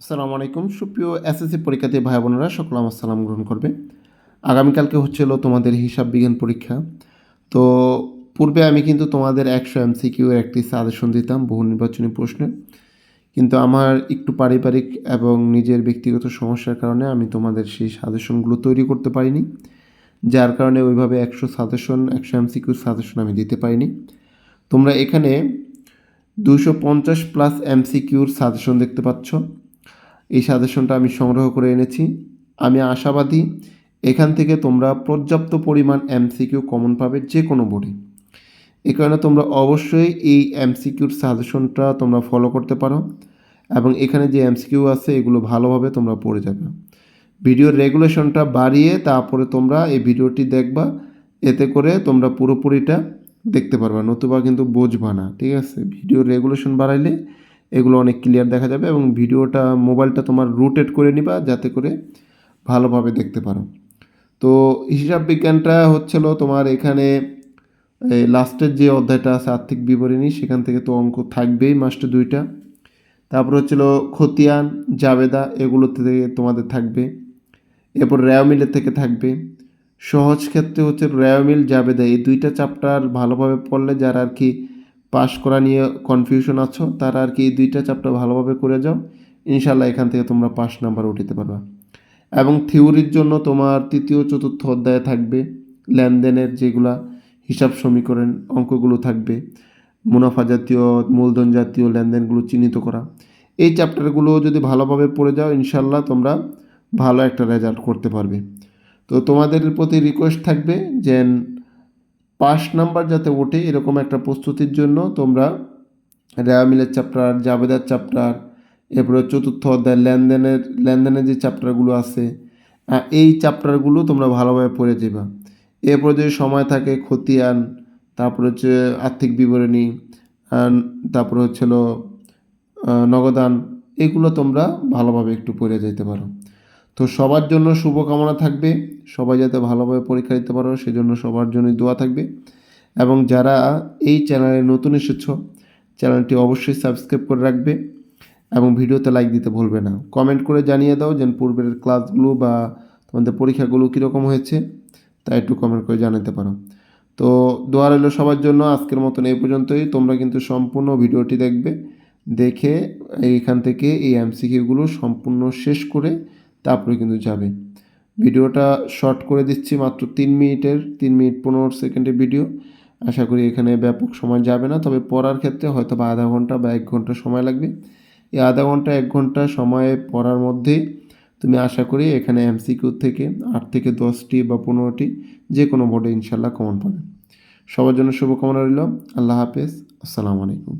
আসসালামু আলাইকুম। সুপ্রিয় এসএসসি পরীক্ষার্থী ভাই বোনেরা সকল আমার সালাম গ্রহণ করবে। আগামীকালকে হচ্ছিল তোমাদের হিসাব বিজ্ঞান পরীক্ষা। তো পূর্বে আমি কিন্তু তোমাদের একশো এমসিকিউ একটি সাজেশন দিতাম বহু নির্বাচনী প্রশ্নে। কিন্তু আমার একটু পারিবারিক এবং নিজের ব্যক্তিগত সমস্যার কারণে আমি তোমাদের সেই সাজেশনগুলো তৈরি করতে পারিনি। যার কারণে ওইভাবে একশো সাজেশন, একশো এমসিকিউ সাজেশন আমি দিতে পারিনি। তোমরা এখানে দুশো পঞ্চাশ প্লাস এমসিকিউর সাজেশন দেখতে পাচ্ছ। এই সাজেশনটা আমি সংগ্রহ করে এনেছি। আমি আশাবাদী, এখান থেকে তোমরা পর্যাপ্ত পরিমাণ এমসিকিউ কমন পাবে যে কোনো বোর্ডে এ কারণে তোমরা অবশ্যই এই এমসিকিউর সাজেশনটা তোমরা ফলো করতে পারো এবং এখানে যে এমসিকিউ আছে, এগুলো ভালোভাবে তোমরা পড়ে যাবে। ভিডিওর রেগুলেশনটা বাড়িয়ে তারপরে তোমরা এই ভিডিওটি দেখবা। এতে করে তোমরা পুরোপুরিটা দেখতে পারবা, নতুবা কিন্তু বুঝবা না, ঠিক আছে? ভিডিওর রেগুলেশন বাড়াইলে এগুলো অনেক ক্লিয়ার দেখা যাবে এবং ভিডিওটা, মোবাইলটা তোমার রুটেট করে নিবা যাতে করে ভালোভাবে দেখতে পারো। তো হিসাব বিজ্ঞানটা হচ্ছিল তোমার এখানে লাস্টের যে অধ্যায়টা আছে, আর্থিক বিবরণী, সেখান থেকে তো অঙ্ক থাকবেই মাস্টার দুইটা। তারপর হচ্ছিল খতিয়ান, জাবেদা, এগুলো থেকে তোমাদের থাকবে। এরপর র্যাওমিলের থেকে থাকবে। সহজ ক্ষেত্রে হচ্ছে র্যাওমিল জাবেদা, এই দুইটা চ্যাপ্টার ভালোভাবে পড়লে যারা আর কি পাশ করা নিয়ে কনফিউশন আছো, তারা আর কি এই দুইটা চ্যাপ্টার ভালোভাবে করে যাও। ইনশাল্লাহ এখান থেকে তোমরা পাস নাম্বার উঠাতে পারবা। এবং থিওরির জন্য তোমার তৃতীয়, চতুর্থ অধ্যায়ে থাকবে। লেনদেনের যেগুলা হিসাব সমীকরণ অঙ্কগুলো থাকবে। মুনাফা জাতীয়, মূলধন জাতীয় লেনদেনগুলো চিহ্নিত করা। এই চ্যাপ্টারগুলো যদি ভালোভাবে পড়ে যাও ইনশাল্লাহ তোমরা ভালো একটা রেজাল্ট করতে পারবে। তো তোমাদের প্রতি রিকোয়েস্ট থাকবে যে পাস নাম্বার যাতে ওঠে এরকম একটা প্রস্তুতির জন্য তোমরা রেয়ামিলের চ্যাপ্টার, জাবেদার চ্যাপ্টার, এরপরে চতুর্থ অধ্যায় লেনদেনের লেনদেনের যে চ্যাপ্টারগুলো আছে এই চ্যাপ্টারগুলো তোমরা ভালোভাবে পড়ে যাবা এরপরে যদি সময় থাকে, খতিয়ান, তারপর হচ্ছে আর্থিক বিবরণী তারপর হচ্ছিল নগদান, এগুলো তোমরা ভালোভাবে একটু পড়ে যেতে পারো। তো সবার জন্য শুভকামনা থাকবে। সবাই যাতে ভালোভাবে পরীক্ষা দিতে পারো, সেজন্য সবার জন্যই দোয়া থাকবে। এবং যারা এই চ্যানেলে নতুন এসেছ, চ্যানেলটি অবশ্যই সাবস্ক্রাইব করে রাখবে এবং ভিডিওতে লাইক দিতে ভুলবে না। কমেন্ট করে জানিয়ে দাও যেন পূর্বের ক্লাসগুলো বা তোমাদের পরীক্ষাগুলো কীরকম হয়েছে, তা একটু কমেন্ট করে জানাতে পারো। তো দোয়া রইল সবার জন্য, আজকের মতন এই পর্যন্তই। তোমরা কিন্তু সম্পূর্ণ ভিডিওটি দেখবে, দেখে এইখান থেকে এই এমসিকিউগুলো সম্পূর্ণ শেষ করে তারপরে কিন্তু যাবে। ভিডিওটা শর্ট করে দিচ্ছি মাত্র তিন মিনিটের, তিন মিনিট পনেরো সেকেন্ডের ভিডিও আশা করি এখানে ব্যাপক সময় যাবে না, তবে পড়ার ক্ষেত্রে হয়তো বা আধা ঘণ্টা বা এক ঘণ্টা সময় লাগবে। এই আধা ঘণ্টা, এক ঘণ্টা সময়ে পড়ার মধ্যেই তুমি আশা করি এখানে এমসিকিউ থেকে আট থেকে দশটি বা পনেরোটি যে কোনো বোর্ডে ইনশাল্লাহ কমন পাবে। সবার জন্য শুভকামনা রইল। আল্লাহ হাফেজ। আসসালামু আলাইকুম।